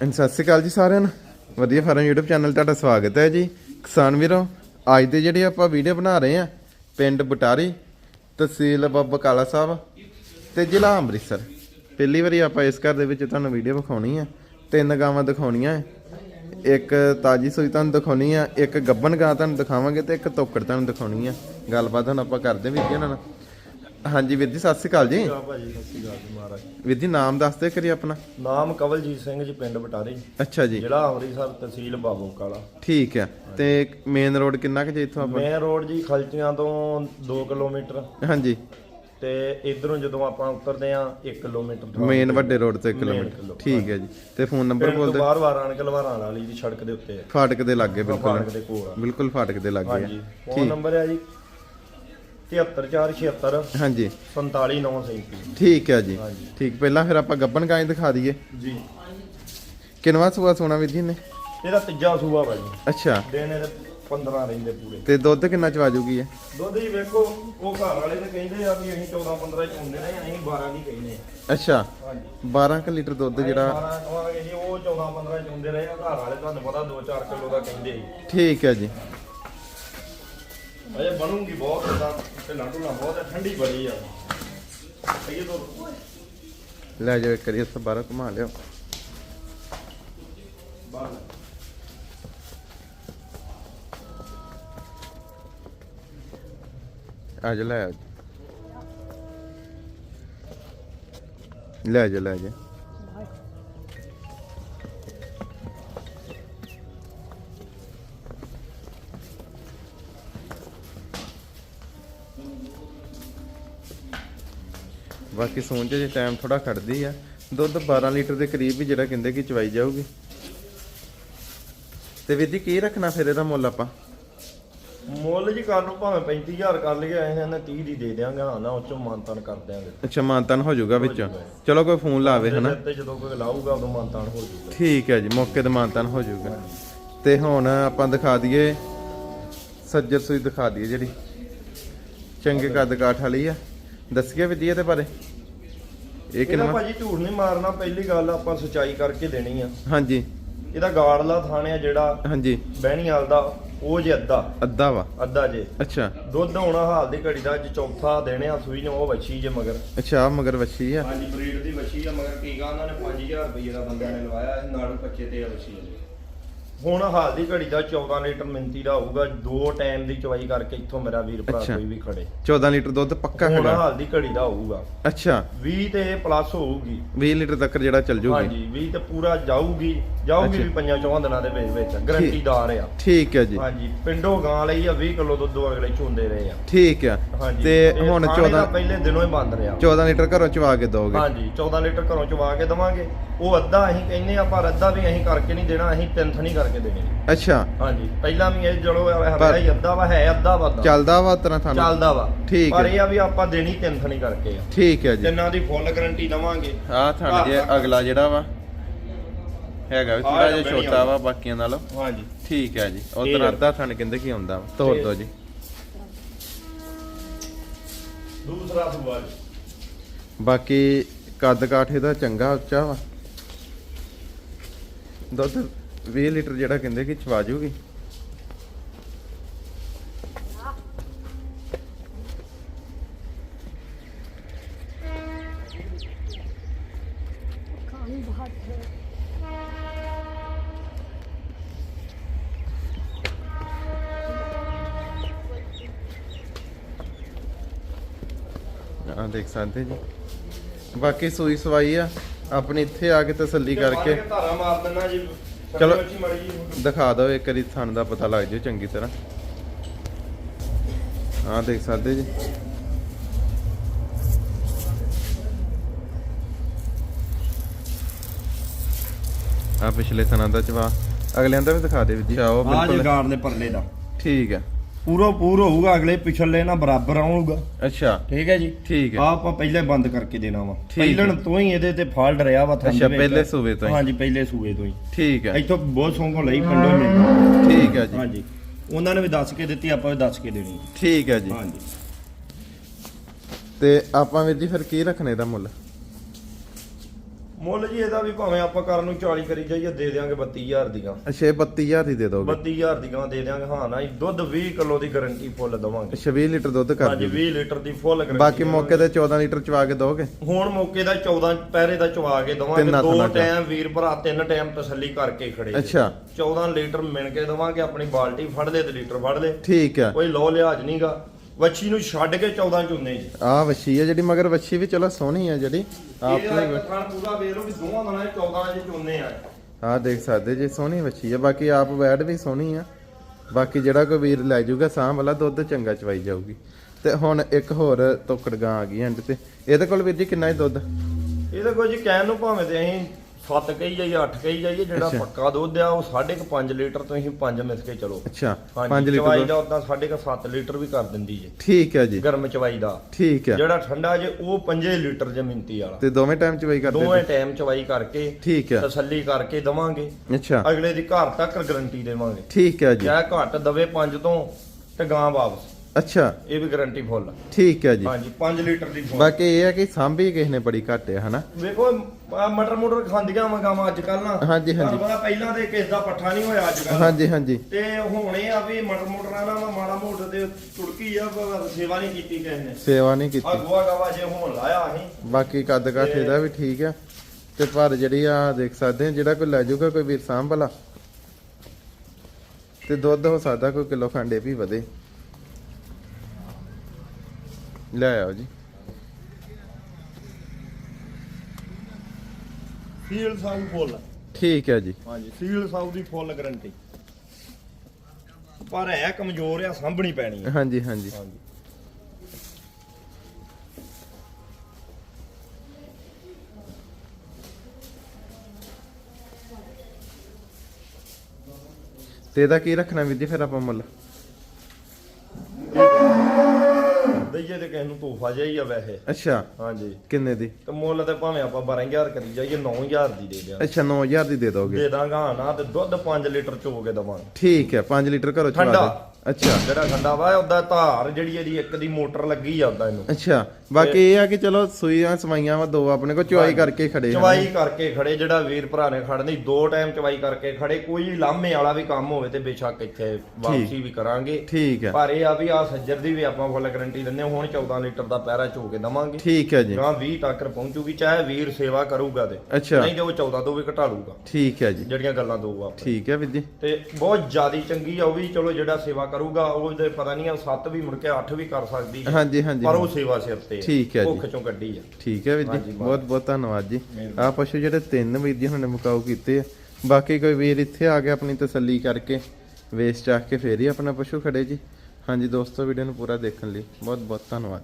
ਹਾਂਜੀ, ਸਤਿ ਸ਼੍ਰੀ ਅਕਾਲ ਜੀ ਸਾਰਿਆਂ ਨੂੰ। ਵਧੀਆ ਫਾਰਮ YouTube ਚੈਨਲ ਤੁਹਾਡਾ ਸਵਾਗਤ ਹੈ ਜੀ। ਕਿਸਾਨ ਵੀਰੋ ਅੱਜ ਦੇ ਜਿਹੜੇ ਆਪਾਂ ਵੀਡੀਓ ਬਣਾ ਰਹੇ ਆ ਪਿੰਡ ਬਟਾਰੀ ਤਹਿਸੀਲ ਬਾਬਾ ਕਾਲਾ ਸਾਹਿਬ ਤੇ ਜ਼ਿਲ੍ਹਾ ਅੰਮ੍ਰਿਤਸਰ। ਪਹਿਲੀ ਵਾਰੀ ਆਪਾਂ ਇਸ ਘਰ ਦੇ ਵਿੱਚ ਤੁਹਾਨੂੰ ਵੀਡੀਓ ਵਿਖਾਉਣੀ ਆ ਤਿੰਨ ਗਾਵਾਂ ਦਿਖਾਉਣੀਆਂ ਇੱਕ ਤਾਜੀ ਸੂਈ ਤੁਹਾਨੂੰ ਦਿਖਾਉਣੀ ਆ ਇੱਕ ਗੱਬਨ ਗਾਂ ਤੁਹਾਨੂੰ ਦਿਖਾਵਾਂਗੇ ਤੇ ਇੱਕ ਤੋਕੜ ਤੁਹਾਨੂੰ ਦਿਖਾਉਣੀ ਆ ਗੱਲਬਾਤ ਹੁਣ ਆਪਾਂ ਕਰਦੇ ਵੀਰ ਜੀ ਨਾਲ। ਹਾਂਜੀ ਵੀਰ ਜੀ ਸਤਿ ਸ਼੍ਰੀ ਅਕਾਲ ਜੀ। ਆ ਭਾਜੀ ਸਤਿ ਸ਼੍ਰੀ ਅਕਾਲ ਜੀ ਮਹਾਰਾਜ। ਵੀਰ ਜੀ ਨਾਮ ਦੱਸ ਦਿਓ ਕਰੀ ਆਪਣਾ। ਨਾਮ ਕਵਲਜੀਤ ਸਿੰਘ ਜੀ ਪਿੰਡ ਬਟਾਰੀ। ਅੱਛਾ ਜੀ। ਜ਼ਿਲ੍ਹਾ ਅੰਮ੍ਰਿਤਸਰ ਤਹਿਸੀਲ ਬਾਬੂ ਕਾਲਾ। ਠੀਕ ਹੈ। ਤੇ ਮੇਨ ਰੋਡ ਕਿੰਨਾ ਕੁ ਜੇ ਇੱਥੋਂ ਆਪਾਂ? ਮੇਨ ਰੋਡ ਜੀ ਖਲਚੀਆਂ ਤੋਂ 2 ਕਿਲੋਮੀਟਰ। ਹਾਂਜੀ। ਤੇ ਇਧਰੋਂ ਜਦੋਂ ਆਪਾਂ ਉਤਰਦੇ ਆ 1 ਕਿਲੋਮੀਟਰ ਤੋਂ। ਮੇਨ ਵੱਡੇ ਰੋਡ ਤੇ 1 Main ਕਿਲੋਮੀਟਰ। ਕਿਲੋ- ਠੀਕ ਹੈ ਜੀ। ਤੇ ਫੋਨ ਨੰਬਰ ਬੋਲ ਦਿਓ ਬਾਹਰ ਵਾਰਾਂ ਕਲਵਾਰਾਂ ਵਾਲੀ ਦੀ ਸੜਕ ਦੇ ਉੱਤੇ। ਹੈ ਫਾਟਕ ਦੇ ਲਾਗੇ ਬਿਲਕੁਲ। ਫਾਟਕ ਦੇ ਕੋਲ ਆ। ਬਿਲਕੁਲ ਫਾਟਕ ਦੇ ਲਾਗੇ ਹਾਂਜੀ। ਆ ਫੋਨ ਨੰਬਰ ਹੈ ਜੀ 73476 ਹਾਂਜੀ। 47937 ਠੀਕ ਹੈ ਜੀ। ਹਾਂਜੀ। ਠੀਕ ਪਹਿਲਾਂ ਫਿਰ ਆਪਾਂ ਗੱਬਨ ਗਾਂ ਹੀ ਦਿਖਾ ਦਈਏ। ਜੀ। ਕਿੰਨਵਾ ਸੂਆ ਸੋਨਾ ਵੀਰ ਜੀ ਨੇ ਇਹਦਾ ਤੀਜਾ ਸੂਆ ਭਾਜੀ ਅੱਛਾ। ਦਿਨ ਇਹਦੇ 15 ਰਹਿੰਦੇ ਪੂਰੇ। ਤੇ ਦੁੱਧ ਕਿੰਨਾ ਚਵਾ ਜੂਗੀ ਹੈ ਦੁੱਧ ਜੀ ਵੇਖੋ ਉਹ ਘਰ ਵਾਲੇ ਤਾਂ ਕਹਿੰਦੇ ਆ ਵੀ ਅਸੀਂ 14 15 ਚ ਹੁੰਦੇ ਨੇ ਅਸੀਂ 12 ਦੀ ਕਹਿੰਦੇ ਆ। ਅੱਛਾ। ਹਾਂਜੀ। 12 ਕ ਲੀਟਰ ਦੁੱਧ ਜਿਹੜਾ 12 ਕਹਾਂਗੇ ਜੀ ਉਹ 14 15 ਚ ਹੁੰਦੇ ਰਹੇ ਆ। ਘਰ ਵਾਲੇ ਤੁਹਾਨੂੰ ਪਤਾ 2-4 ਕਿਲੋ ਦਾ ਕਹਿੰਦੇ ਸੀ ਠੀਕ ਹੈ ਜੀ। ਅਜੇ ਬਣੂਗੀ ਬਹੁਤ ਤੇ ਲਾਡੂ ਨਾ ਬਹੁਤ ਹੈ, ਠੰਡੀ ਬੜੀ ਆ। ਇਹ ਤੋਂ ਲੈ ਇੱਕ ਵਾਰੀ ਇੱਥੇ ਬਾਹਰ ਘੁਮਾ ਲਿਓ। ਬਾਹਰ ਆ ਜਾ ਲੈ। ਲੈ ਜਾ ਲੈ ਜਾ। ਬਾਕੀ ਸੋਚ ਜੇ ਟਾਈਮ ਥੋੜਾ ਖੜਦੀ ਆ। ਦੁੱਧ 12 ਲੀਟਰ ਦੇ ਕਰੀਬ ਵੀ ਜਿਹੜਾ ਕਹਿੰਦੇ ਕਿ ਚਵਾਈ ਜਾਊਗੀ। ਤੇ ਵੀਰ ਜੀ ਕੀ ਰੱਖਣਾ ਫਿਰ ਇਹਦਾ ਮੁੱਲ ਆਪਾਂ? ਮੁੱਲ ਜੀ ਕਰ ਲਓ ਭਾਵੇਂ 35000 ਕਰ ਲਈਏ ਅਸੀਂ ਇਹਨਾਂ 30 ਦੀ ਦੇ ਦਿਆਂਗੇ ਹਾਂ ਨਾ ਉਹ ਚੋਂ ਮਾਨਤਾਨ ਕਰ ਦਿਆਂਗੇ। ਅੱਛਾ ਮਾਨਤਨ ਹੋ ਜਾਊਗਾ ਵਿੱਚ। ਚਲੋ ਕੋਈ ਫੋਨ ਲਾਵੇ ਹਨਾ? ਤੇ ਜਦੋਂ ਕੋਈ ਲਾਊਗਾ ਉਦੋਂ ਮਾਨਤਾਨ ਹੋ ਜਾਊਗਾ। ਠੀਕ ਹੈ ਜੀ ਮੌਕੇ ਤੇ ਮਾਨਤਨ ਹੋ ਜਾਊਗਾ। ਤੇ ਹੁਣ ਆਪਾਂ ਦਿਖਾ ਦਈਏ ਸੱਜਰ ਸੂਈ ਦਿਖਾ ਦਈਏ ਜਿਹੜੀ। ਚੰਗੇ ਕੱਦ ਕਾਠ ਵਾਲੀ ਆ। ਦੱਸੀਏ ਵਿਧੀ ਇਹਦੇ ਬਾਰੇ। ਇਹ ਇਹਦਾ ਕਿੰਨਾ? ਭਾਜੀ ਝੂਠ ਨਹੀਂ ਮਾਰਨਾ ਪਹਿਲੀ ਗੱਲ ਆਪਾਂ ਸਚਾਈ ਕਰਕੇ ਦੇਣੀ ਆ। ਹਾਂਜੀ। ਇਹਦਾ ਗਾੜਲਾ ਥਾਣੇ ਆ ਜਿਹੜਾ ਹਾਂਜੀ। ਬਹਿਣੀਵਾਲ ਦਾ ਉਹ ਜੇ ਅੱਧਾ। ਅੱਧਾ ਵਾ? ਅੱਧਾ ਜੇ। ਅੱਛਾ। ਦੁੱਧ ਹੋਣਾ ਹਾਲ ਦੀ ਘੜੀ ਦਾ ਅੱਜ ਚੌਥਾ ਦੇਣੇ ਆ ਸੂਈ ਨੂੰ ਉਹ ਵੱਛੀ ਜੇ ਮਗਰ। ਅੱਛਾ ਆਹ ਮਗਰ ਵੱਛੀ ਆ। ਹਾਂਜੀ ਬਰੀਡ ਦੀ ਵੱਛੀ ਆ ਮਗਰ ਟੀਕਾ ਉਹਨਾਂ ਨੇ 5000 ਰੁਪਏ ਦਾ ਬੰਦਿਆਂ ਨੇ ਲਵਾਇਆ ਇਹ ਨਾੜੂ ਕੱਚੇ ਤੇ ਆ ਵੱਛੀ ਆ। ਜੀ ਹੁਣ ਹਾਲ ਦੀ ਘੜੀ ਦਾ 14 ਲੀਟਰ ਮਿੰਤੀ ਦਾ ਹੋਊਗਾ ਦੋ ਟਾਈਮ ਦੀ ਚਵਾਈ ਕਰਕੇ ਇੱਥੋਂ ਮੇਰਾ ਵੀਰ ਭਰਾ ਅੱਛਾ। ਕੋਈ ਵੀ ਖੜੇ। 14 ਲੀਟਰ ਦੁੱਧ ਪੱਕਾ ਹੁਣ ਹੈਗਾ ਹਾਲ ਦੀ ਘੜੀ ਦਾ ਹੋਊਗਾ। ਅੱਛਾ। 20 ਤੇ ਪਲੱਸ ਹੋਊਗੀ। 20 ਲੀਟਰ ਤੱਕ ਜਿਹੜਾ ਚੱਲ ਜੂਗੀ। ਹਾਂਜੀ 20 ਤੇ ਪੂਰਾ ਜਾਊਗੀ। ਜਾਊਗੀ ਅੱਛਾ। ਵੀ ਪੰਜਾਂ ਚੌਹਾਂ ਦਿਨਾਂ ਦੇ ਵਿੱਚ ਵਿੱਚ। ਗਰੰਟੀਦਾਰ ਆ ਠੀਕ ਹੈ ਜੀ। ਹਾਂਜੀ ਪਿੰਡੋਂ ਗਾਂ ਲਈ ਆ 20 ਕਿਲੋ ਦੁੱਧ ਅਗਲੇ ਚੁੰਦੇ ਰਹੇ ਆ। ਠੀਕ ਆ। ਹਾਂਜੀ ਤੇ ਹੁਣ ਥਾਣੇ ਦਾ 14 ਪਹਿਲੇ ਦਿਨੋਂ ਹੀ ਬੰਦ ਰਿਹਾ। 14 ਲੀਟਰ ਘਰੋਂ ਚਵਾ ਕੇ ਦੋਗੇ ਹਾਂਜੀ 14 ਲੀਟਰ ਘਰੋਂ ਚਵਾ ਕੇ ਦਵਾਂਗੇ। ਉਹ ਅੱਧਾ ਅਸੀਂ ਕਹਿੰਨੇ ਆ ਪਰ ਅੱਧਾ ਵੀ ਅਸੀਂ ਕਰਕੇ ਨਹੀਂ ਦੇਣਾ ਅਸੀਂ ਤਿੰਨ ਨਹੀਂ ਕਰਕੇ ਦੇਣੀ ਅੱਛਾ। ਹਾਂਜੀ ਪਹਿਲਾਂ ਵੀ ਇਹ ਚਲੋ ਹੈਗਾ ਹੀ ਅੱਧਾ ਵਾ ਹੈ ਅੱਧਾ ਵਾ ਅੱਧਾ। ਚੱਲਦਾ ਵਾ ਤਰਾ ਤੁਹਾਨੂੰ? ਚੱਲਦਾ ਵਾ। ਠੀਕ ਪਰ ਹੈ। ਇਹ ਆ ਵੀ ਆਪਾਂ ਦੇਣੀ ਤਿੰਨ ਥਣੀ ਕਰਕੇ ਆ। ਠੀਕ ਹੈ ਜੀ। ਤਿੰਨਾਂ ਦੀ ਫੁੱਲ ਗਾਰੰਟੀ ਦਵਾਂਗੇ। ਆਹ ਥਣ ਜੇ ਅਗਲਾ ਜਿਹੜਾ ਵਾ ਹੈਗਾ ਵੀ ਥੋੜਾ ਜਿਹਾ ਛੋਟਾ। ਵਾ ਬਾਕੀਆਂ ਨਾਲੋਂ। ਹਾਂਜੀ। ਠੀਕ ਹੈ ਜੀ। ਉਹ ਤਰ੍ਹਾਂ। ਅੱਧਾ ਥਣ ਕਹਿੰਦੇ ਕੀ ਵਾ? ਤੋੜ ਦੋ ਜੀ। ਦੂਸਰਾ ਸੂਆ ਜੀ ਬਾਕੀ ਕੱਦ ਕਾਠ ਇਹਦਾ ਚੰਗਾ ਉੱਚਾ ਵਾ। ਦੁੱਧ 20 ਲੀਟਰ ਜਿਹੜਾ ਕਹਿੰਦੇ ਕਿ ਚਵਾ ਜੂਗੀ। ਆ ਦੇਖ ਸਕਦੇ ਜੀ। ਬਾਕੀ ਸੂਈ ਸਵਾਈ ਆ। ਆਪਣੇ ਇੱਥੇ ਆ ਕੇ ਤਸੱਲੀ ਕਰਕੇ। ਧਾਰਾ ਮਾਰ ਦਿੰਨਾ ਜੀ। ਚਲੋ। ਦਿਖਾ ਦਿਓ ਇੱਕ ਵਾਰੀ ਥਣ ਦਾ ਪਤਾ ਲੱਗ ਜਾਊ ਚੰਗੀ ਤਰ੍ਹਾਂ। ਆਹ ਦੇਖ ਸਕਦੇ ਜੀ। ਆ ਪਿਛਲੇ ਥਣਾਂ ਦਾ ਚਵਾ ਅਗਲਿਆਂ ਦਾ ਵੀ ਦਿਖਾ ਦੇ ਵੀਰ ਜੀ। ਆਹ ਉਹ ਆ ਜੀ ਬਿਲਕੁਲ। ਗਾਰ ਦੇ ਪਰਲੇ ਦਾ। ਠੀਕ ਹੈ। ਪੂਰੋ ਪੂਰ ਹੋਊਗਾ ਅਗਲੇ ਪਿਛਲੇ ਨਾਲ ਬਰਾਬਰ ਆਊਗਾ। ਅੱਛਾ। ਠੀਕ ਹੈ ਜੀ? ਠੀਕ ਹੈ। ਆ ਆਪਾਂ ਪਹਿਲੇ ਬੰਦ ਕਰਕੇ ਦੇਣਾ ਵਾ। ਪਹਿਲਣ ਤੋਂ ਹੀ ਇਹਦੇ ਤੇ ਫਾਲਟ ਰਿਹਾ ਵਾ ਥੰਮ ਅੱਛਾ। ਪਹਿਲੇ ਸੂਬੇ ਤੋਂ ਹੀ। ਹਾਂਜੀ ਪਹਿਲੇ ਸੂਬੇ ਤੋਂ ਹੀ। ਠੀਕ ਹੈ। ਇੱਥੋਂ ਬਹੁਤ ਸੌਂਗੋਂ ਲਈ ਪਿੰਡੋਂ ਹੀ ਮਿਲਦਾ ਠੀਕ ਹੈ ਜੀ। ਹਾਂਜੀ। ਉਹਨਾਂ ਨੇ ਵੀ ਦੱਸ ਕੇ ਦਿੱਤੀ ਆਪਾਂ ਵੀ ਦੱਸ ਕੇ ਦੇਣੀ ਠੀਕ ਹੈ ਜੀ। ਹਾਂਜੀ। ਤੇ ਆਪਾਂ ਵੀਰ ਜੀ ਫਿਰ ਕੀ ਰੱਖਣੇ ਦਾ ਮੁੱਲ? ਮੁੱਲ ਜੀ ਇਹਦਾ ਵੀ ਭਾਵੇਂ ਆਪਾਂ ਕਰਨ ਨੂੰ 40 ਕਰੀ ਜਾਈਏ ਦੇ ਦਿਆਂਗੇ 32000 ਦੀਆਂ। ਅੱਛਾ ਇਹ 32000 ਦੀ ਦੇ ਦੋਗੇ 32000 ਦੀਆਂ ਦੇ ਦਿਆਂਗੇ ਹਾਂ ਨਾ ਦੁੱਧ 20 ਕਿਲੋ ਦੀ ਗਾਰੰਟੀ ਫੁੱਲ ਦਵਾਂਗੇ। ਅੱਛਾ 20 ਲੀਟਰ ਦੁੱਧ ਕਰ ਹਾਂਜੀ ਦਿਓ 20 ਲੀਟਰ ਦੀ ਫੁੱਲ ਗਾਰੰਟੀ ਬਾਕੀ ਮੌਕੇ ਤੇ 14 ਲੀਟਰ ਚਵਾ ਕੇ ਦੋਗੇ ਹੁਣ ਮੌਕੇ ਦਾ 14 ਪੈਰੇ ਦਾ ਚਵਾ ਕੇ ਦਵਾਂਗੇ। ਦੋ। ਟਾਈਮ ਵੀਰ ਭਰਾ ਤਿੰਨ ਟਾਈਮ ਤਸੱਲੀ ਕਰਕੇ ਖੜੇ। ਅੱਛਾ। 14 ਲੀਟਰ ਮਿਣ ਕੇ ਦਵਾਂਗੇ ਆਪਣੀ ਬਾਲਟੀ ਫੜ ਲੈ ਤੇ ਲੀਟਰ ਫੜ ਲੈ ਠੀਕ ਆ ਕੋਈ ਲੋ ਲਿਹਾਜ਼ ਨਹੀਂਗਾ ਵੱਛੀ ਨੂੰ ਛੱਡ ਕੇ 14 ਚੁੰਨੇ ਜੀ। ਆ ਵੱਛੀ ਆ ਜਿਹੜੀ ਮਗਰ ਵੱਛੀ ਵੀ ਚਲੋ ਸੋਹਣੀ ਆ ਜਿਹੜੀ। ਆਪਣੇ ਥਣ ਪੂਰਾ ਵੇਖ ਲਓ ਵੀ ਦੋਵਾਂ ਦਾ 14 ਜੇ ਚੁੰਨੇ ਆ। ਆ ਦੇਖ ਸਕਦੇ ਜੇ ਸੋਹਣੀ ਵੱਛੀ ਆ ਬਾਕੀ ਆਪ ਵੈੜ ਵੀ ਸੋਹਣੀ ਆ। ਬਾਕੀ ਜਿਹੜਾ ਕੋਈ ਵੀਰ ਲੈ ਜਾਊਗਾ ਸਾਂਭ ਵਾਲਾ ਦੁੱਧ ਚੰਗਾ ਚਵਾਈ ਜਾਊਗੀ। ਤੇ ਹੁਣ ਇੱਕ ਹੋਰ ਤੋਕੜ ਗਾਂ ਆ ਗਈ ਐਂਡ ਤੇ। ਇਹਦੇ ਕੋਲ ਵੀਰ ਜੀ ਕਿੰਨਾ ਹੀ ਦੁੱਧ? ਇਹਦੇ ਕੋਈ ਜੀ ਕਹਿਣ ਨੂੰ ਭਾਵੇਂ ਤੇ ਅਸੀਂ 7 ਕਹੀ ਜਾਈਏ 8 ਕਹੀ ਜਾਈਏ ਜਿਹੜਾ ਅੱਛਾ। ਪੱਕਾ ਦੁੱਧ ਆ ਉਹ 5.5 ਲੀਟਰ ਤੋਂ ਅਸੀਂ 5 ਮਿਸ ਕੇ ਚਲੋ। ਅੱਛਾ 5 ਹਾਂਜੀ ਲੀਟਰ ਚਵਾਈ ਦੁੱਧ। ਦਾ ਉਦਾਂ 7.5 ਲੀਟਰ ਵੀ ਕਰ ਦਿੰਦੀ ਜੇ। ਠੀਕ ਹੈ ਜੀ। ਗਰਮ ਚਵਾਈ ਦਾ। ਠੀਕ ਹੈ ਜਿਹੜਾ ਠੰਡਾ ਜੇ ਉਹ 5 ਲੀਟਰ ਜੇ ਮਿੰਤੀ ਵਾਲਾ। ਤੇ ਦੋਵੇਂ ਟਾਈਮ ਚਵਾਈ ਕਰਦੇ ਦੋਵੇਂ ਜੀ? ਟਾਈਮ ਚਵਾਈ ਕਰਕੇ ਠੀਕ ਹੈ ਤਸੱਲੀ ਕਰਕੇ ਦਵਾਂਗੇ। ਅੱਛਾ। ਅਗਲੇ ਦੀ ਘਰ ਤੱਕ ਗਾਰੰਟੀ ਦੇਵਾਂਗੇ। ਠੀਕ ਹੈ ਜੀ। ਚਾਹੇ ਘੱਟ ਦਵੇ 5 ਤੋਂ ਤੇ ਗਾਂ ਵਾਪਸ। ਅੱਛਾ। ਇਹ ਵੀ ਗਾਰੰਟੀ ਫੁੱਲ ਠੀਕ ਹੈ ਜੀ। ਹਾਂਜੀ 5 ਲੀਟਰ ਦੀ ਫੁੱਲ। ਬਾਕੀ ਇਹ ਹੈ ਕਿ ਸਾਂਭੀ ਕਿਸੇ ਨੇ ਬੜੀ ਘੱਟ ਹੈ ਹਨਾ? ਵੇਖੋ ਆਹ ਮਟਰ ਮੁਟਰ ਖਾਂਦੀਆਂ ਮਗਾਵਾਂ ਅੱਜ ਕੱਲ ਨਾ। ਹਾਂਜੀ, ਹਾਂਜੀ। ਤੁਹਾਨੂੰ ਪਤਾ ਪਹਿਲਾਂ ਤੇ ਕਿਸ ਦਾ ਪੱਠਾ ਨਹੀਂ ਹੋਇਆ ਅੱਜ ਕੱਲ ਹਾਂਜੀ ਹਾਂਜੀ। ਤੇ ਹੁਣ ਇਹ ਆ ਵੀ ਮਟਰ ਮੁਟਰਾਂ ਨਾਲ ਮਾੜਾ ਮੋਟਾ ਤੇ ਤੁੜਕੀ ਆ ਪਰ ਸੇਵਾ ਨਹੀਂ ਕੀਤੀ ਕਿਸੇ ਨੇ। ਸੇਵਾ ਨਹੀਂ ਆ ਕੀਤੀ ਗੋਆ ਗਵਾ ਜੇ ਹੁਣ ਲਾਇਆ ਅਸੀਂ। ਬਾਕੀ ਕੱਦ ਕਾਠ ਇਹਦਾ ਵੀ ਠੀਕ ਆ। ਤੇ ਪਰ ਜਿਹੜੀ ਆ ਦੇਖ ਸਕਦੇ ਆ ਜਿਹੜਾ ਕੋਈ ਲੈ ਜਾਊਗਾ ਕੋਈ ਵੀਰ ਸਾਂਭ ਭਲਾ ਤੇ ਦੁੱਧ ਹੋ ਸਕਦਾ ਕੋਈ ਕਿਲੋ ਖੰਡੇ ਵੀ ਵਧੇ। ਲੈ ਆਓ ਜੀ। ਸੀਲ ਸਾਊ ਫੁੱਲ। ਠੀਕ ਹੈ ਜੀ। ਹਾਂਜੀ ਸੀਲ ਸਾਊ ਦੀ ਫੁੱਲ ਗਾਰੰਟੀ। ਪਰ ਹੈ ਕਮਜ਼ੋਰ ਆ ਸਾਂਭਣੀ ਪੈਣੀ ਆ। ਹਾਂਜੀ ਹਾਂਜੀ। ਹਾਂਜੀ। ਤੇ ਇਹਦਾ ਕੀ ਰੱਖਣਾ ਵੀਰ ਜੀ ਫਿਰ ਆਪਾਂ ਮੁੱਲ? ਤੇ ਕਿਸੇ ਨੂੰ ਤੋਹਫਾ ਜਿਹਾ ਹੀ ਆ ਵੈਸੇ। ਅੱਛਾ। ਹਾਂਜੀ। ਕਿੰਨੇ ਦੀ? ਤੇ ਮੁੱਲ ਤੇ ਭਾਵੇਂ ਆਪਾਂ 12000 ਕਰੀ ਜਾਈਏ 9000 ਦੀ ਦੇ ਦਿਆਂਗੇ। ਅੱਛਾ 9000 ਦੀ ਦੇ ਦੋਗੇ। ਦੇ ਦਾਂਗਾ ਨਾ ਤੇ ਦੁੱਧ 5 ਲੀਟਰ ਚੋ ਕੇ ਦਵਾਂਗੇ। ਠੀਕ ਹੈ 5 ਲੀਟਰ ਘਰੋਂ ਚਵਾ ਠੰਡਾ। ਦੇ ਅੱਛਾ। ਜਿਹੜਾ ਠੰਡਾ ਵਾ ਉਹਦਾ ਧਾਰ ਜਿਹੜੀ ਇਹਦੀ ਇੱਕ ਦੀ ਮੋਟਰ ਲੱਗੀ ਆ ਉਹਦਾ ਇਹਨੂੰ। ਅੱਛਾ ਬਾਕੀ ਇਹ ਆ ਕਿ ਚਲੋ ਸੂਈਆਂ ਸਵਾਈਆਂ ਵਾ ਦੋ ਆਪਣੇ ਕੋਲ ਚੁਆਈ ਕਰਕੇ ਖੜੇ ਹਾਂ। ਚਵਾਈ ਕਰਕੇ ਖੜੇ ਜਿਹੜਾ ਵੀਰ ਭਰਾ ਨੇ ਖੜਨੀ ਦੋ ਟਾਈਮ ਚਵਾਈ ਕਰਕੇ ਖੜੇ ਕੋਈ ਲਾਮੇ ਵਾਲਾ ਵੀ ਕੰਮ ਹੋਵੇ ਤੇ ਬੇਸ਼ੱਕ ਇੱਥੇ ਵਾਪਸੀ ਵੀ ਕਰਾਂਗੇ। ਠੀਕ ਹੈ ਪਰ ਇਹ ਆ ਵੀ ਆ ਸੱਜਰ ਦੀ ਵੀ ਆਪਾਂ ਫੁੱਲ ਗਾਰੰਟੀ ਦਿੰਦੇ ਹਾਂ। ਹੁਣ 14 ਲੀਟਰ ਦਾ ਪੈਰਾ ਚੋ ਕੇ ਦਵਾਂਗੇ। ਠੀਕ ਹੈ ਜੀ। ਗਾਂ 20 ਤੱਕ ਪਹੁੰਚੂਗੀ ਚਾਹੇ ਵੀਰ ਸੇਵਾ ਕਰੂਗਾ ਤੇ। ਅੱਛਾ। ਨਹੀਂ ਤੇ ਉਹ 14 ਤੋਂ ਵੀ ਘਟਾ ਲੂਗਾ ਠੀਕ ਹੈ ਜੀ। ਜਿਹੜੀਆਂ ਗੱਲਾਂ ਦਊਗਾ ਆਪਾਂ ਠੀਕ ਹੈ ਵੀਰ ਜੀ। ਤੇ ਬਹੁਤ ਜ਼ਿਆਦੀ ਚੰਗੀ ਆ ਉਹ ਵੀ ਚਲੋ ਜਿਹੜਾ ਸੇਵਾ ਕਰੂਗਾ ਉਹ ਤੇ ਪਤਾ ਨਹੀਂ ਆ 7 ਵੀ ਮੁੜ ਕੇ 8 ਵੀ ਕਰ ਸਕਦੀ ਹੈ। ਹਾਂਜੀ ਹਾਂਜੀ। ਪਰ ਉਹ ਸੇਵਾ ਸਿਰ ਤੇ ਠੀਕ ਹੈ ਜੀ। ਭੁੱਖ ਚੋਂ ਕੱਢੀ ਆ। ਠੀਕ ਹੈ ਵੀਰ ਜੀ। ਬਹੁਤ ਬਹੁਤ ਧੰਨਵਾਦ ਜੀ। ਆ ਪਸ਼ੂ ਜਿਹੜੇ ਤਿੰਨ ਵੀਰ ਜੀ ਹੁਣੇ ਮੁਕਾਓ ਕੀਤੇ ਆ। ਬਾਕੀ ਕੋਈ ਵੀਰ ਇੱਥੇ ਆ ਕੇ ਆਪਣੀ ਤਸੱਲੀ ਕਰਕੇ ਵੇਚ ਚਾਹ ਕੇ ਫੇਰ ਹੀ ਆਪਣਾ ਪਸ਼ੂ ਖੜੇ ਜੀ। ਹਾਂਜੀ ਦੋਸਤੋ ਵੀਡੀਓ ਨੂੰ ਪੂਰਾ ਦੇਖਣ ਲਈ ਬਹੁਤ ਬਹੁਤ ਧੰਨਵਾਦ